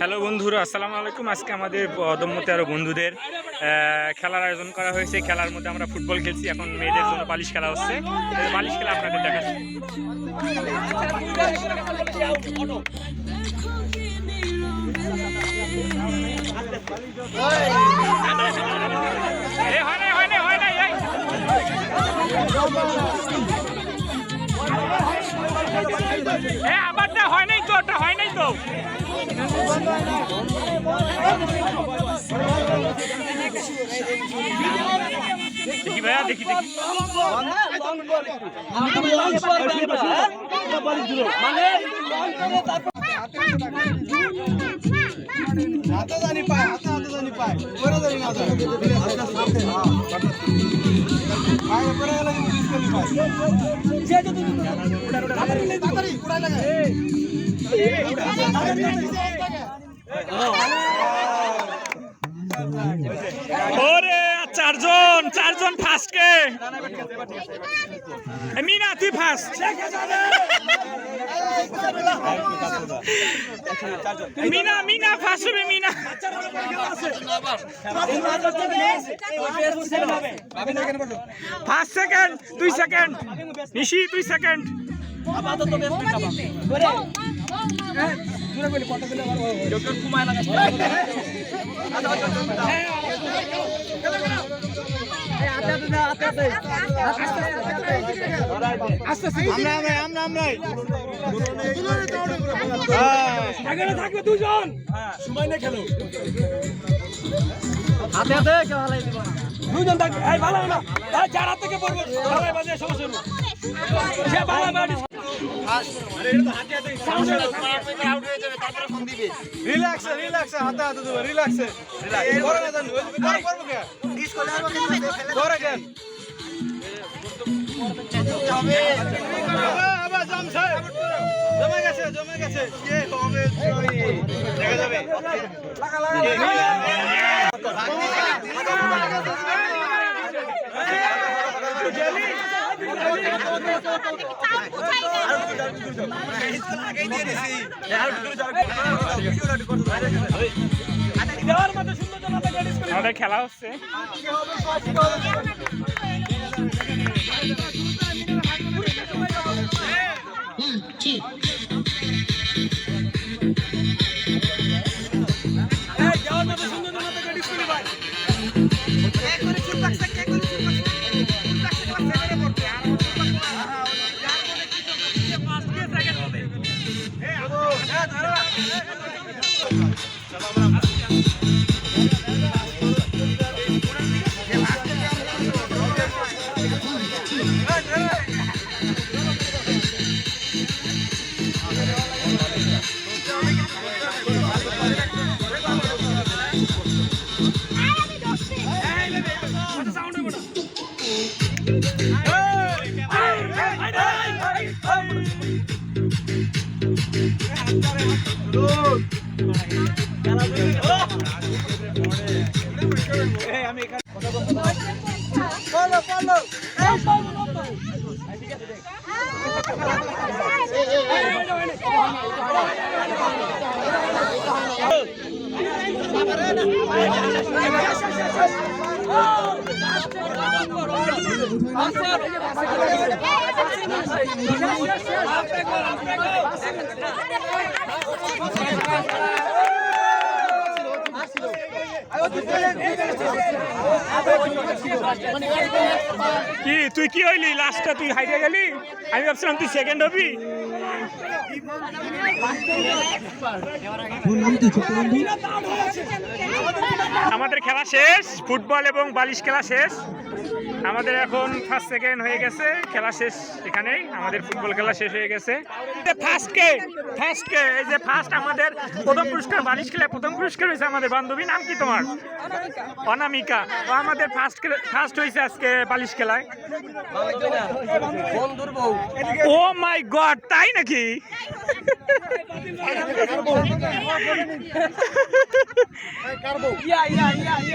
Hello বন্ধুরা আসসালামু আলাইকুম। আজকে আমাদের অদম্য তেরো বন্ধুদের খেলার আয়োজন করা হয়েছে। খেলার মধ্যে আমরা ফুটবল খেলছি এখন মেয়েদের জন্য বালিশ খেলা হচ্ছে। বালিশ খেলা আপনাদের এ, হয় দেখি ভাইয়া, দেখি দেখি। হাতে জানি পায় হাতে হাতে জানি পায় পরে জানি না পায়ে পরে গেলে পায় ওরে, চারজন চারজন ফার্স্ট কে? মিনা, তুই ফার্স্ট মিনা মিনা ফার্স্ট হবে, মিনা। ফার্স্ট সেকেন্ড দুই সেকেন্ড নিশি, দুই সেকেন্ড আমরা আমরা আমরা আমরা এখানে থাকবে দুজন দুজন থাকবে এই ভালো না এই চার হাত থেকে পড়বে ভালো সমস্যা রিল্যাক্স রিল্যাক্স হাতে হাতে দেবো রিল্যাক্স পরে না জানি ওই দিকে করব কে পরে কেন জমে গেছে জমে গেছে কে কবে দেখা যাবে খেলা হচ্ছে। কি, তুই কি হইলি? লাস্টটা তুই হাইটে গেলি? আমি ভাবছিলাম তুই সেকেন্ড হবি। আমাদের খেলা শেষ, ফুটবল এবং বালিশ খেলা শেষ। আমাদের এখন ফার্স্ট সেকেন্ড হয়ে গেছে খেলা শেষ এখানেই আমাদের ফুটবল খেলা শেষ হয়ে গেছে ফার্স্ট কে ফার্স্ট কে এই যে ফার্স্ট আমাদের প্রথম পুরস্কার বালিশ খেলায় প্রথম পুরস্কার হয়েছে আমাদের বান্ধবী নাম কি তোমার অনামিকা ও আমাদের ফার্স্ট ফার্স্ট হয়েছে আজকে বালিশ খেলায় ও মাই গড তাই নাকি কারবো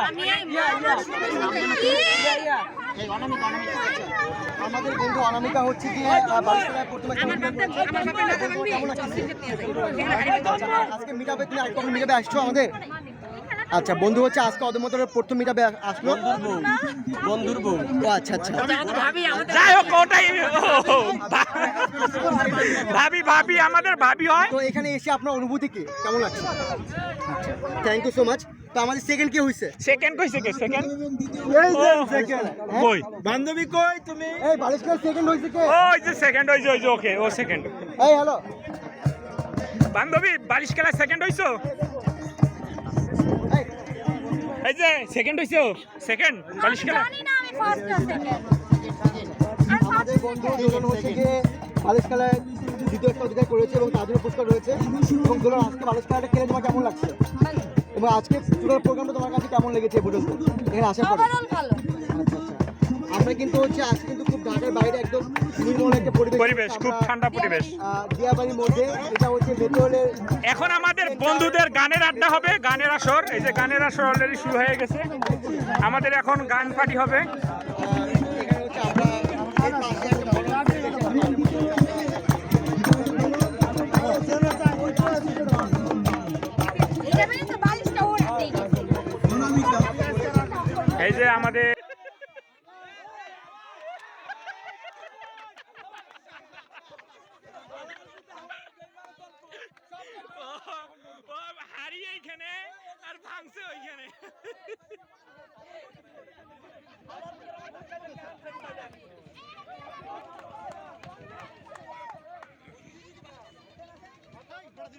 আমি আমাদের বন্ধু অনামিকা হচ্ছে গিয়ে আহ, প্রথমে আজকে মিটাবে তুমি আরেকটা মিটাবে আসছো আমাদের? আচ্ছা বন্ধু হচ্ছে আজকে ওদের মতো প্রথম মিটাপে আসলো। বন্ধুর বউ। ও আচ্ছা আচ্ছা। যাই হোক ওটাই ভাবি ভাবি আমাদের ভাবি হয়। তো এখানে এসে আপনার অনুভূতি কি? কেমন লাগছে? আচ্ছা থ্যাংক ইউ সো মাচ তো আমাদের সেকেন্ড কি হয়েছে সেকেন্ড কইছে কে সেকেন্ড এই যে সেকেন্ড কই? বান্ধবী কই তুমি? এই বালিশতলায় সেকেন্ড হয়েছে কে? ওই যে সেকেন্ড যে ওই যে ওকে ও সেকেন্ড এই হ্যালো বান্ধবী বালিশ খেলা সেকেন্ড হইছো? এই এই যে সেকেন্ড হইছো? সেকেন্ড বালিশ খেলা? জানি না আমি ফার্স্ট না সেকেন্ড আমাদের বন্ধু দুজন হচ্ছে গিয়ে বালিশ খেলায় দ্বিতীয় একটা অধিকার করেছে এবং তাদের পুরস্কার রয়েছে। এবং ধরো আজকে বালিশ খেলাটা খেলে তোমার কেমন লাগছে? এবং আজকে পুরো প্রোগ্রামটা তোমার কাছে কেমন লেগেছে পর্যন্ত? এখানে আসার পরে আমরা কিন্তু হচ্ছে আজকে কিন্তু খুব ঢাকার বাইরে একদম নির্মল একটা পরিবেশ পরিবেশ খুব ঠান্ডা পরিবেশ। দিয়াবাড়ির মধ্যে এটা হচ্ছে মেট্রোলের এখন আমাদের বন্ধুদের গানের আড্ডা হবে গানের আসর এই যে গানের আসর অলরেডি শুরু হয়ে গেছে। আমাদের এখন গান পার্টি হবে। এখানে হচ্ছে আমরা আর ভাঙছে ওইখানে। যে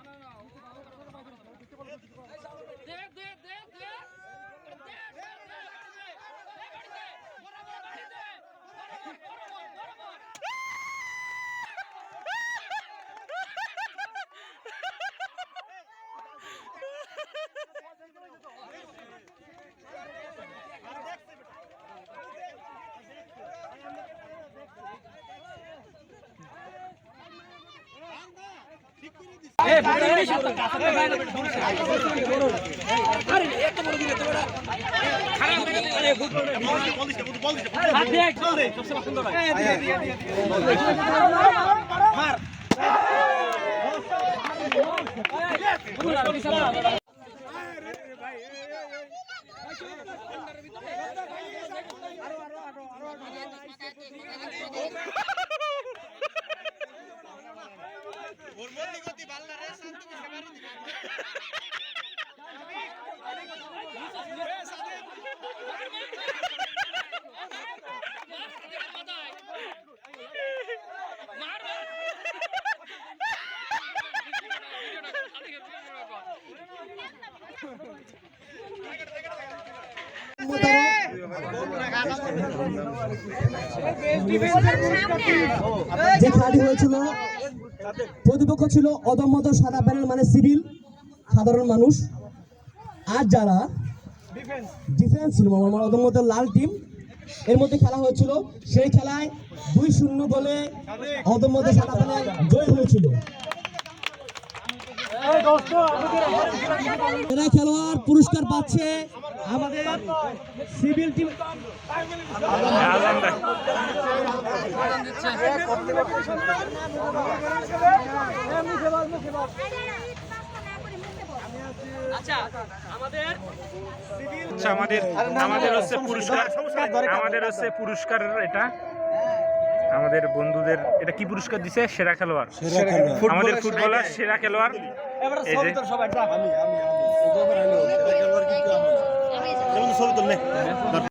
ভাই খেলাটি হয়েছিল, প্রতিপক্ষ ছিল অদম্যত সাদা প্যানেল মানে সিভিল, সাধারণ মানুষ। আর যারা ডিফেন্স ছিল মানে আমার অদম্যত লাল টিম এর মধ্যে খেলা হয়েছিল। সেই খেলায় দুই শূন্য বলে অদম্যত সাদা প্যানেল জয় হয়েছিল। এরা খেলোয়াড় পুরস্কার পাচ্ছে আমাদের সিভিল টিম দেয়। আচ্ছা আমাদের আমাদের হচ্ছে পুরস্কার আমাদের হচ্ছে পুরস্কার এটা আমাদের বন্ধুদের এটা কি পুরস্কার দিছে সেরা খেলোয়াড় আমাদের ফুটবলার সেরা খেলোয়াড় এই যে সবাই আমি আমি আমি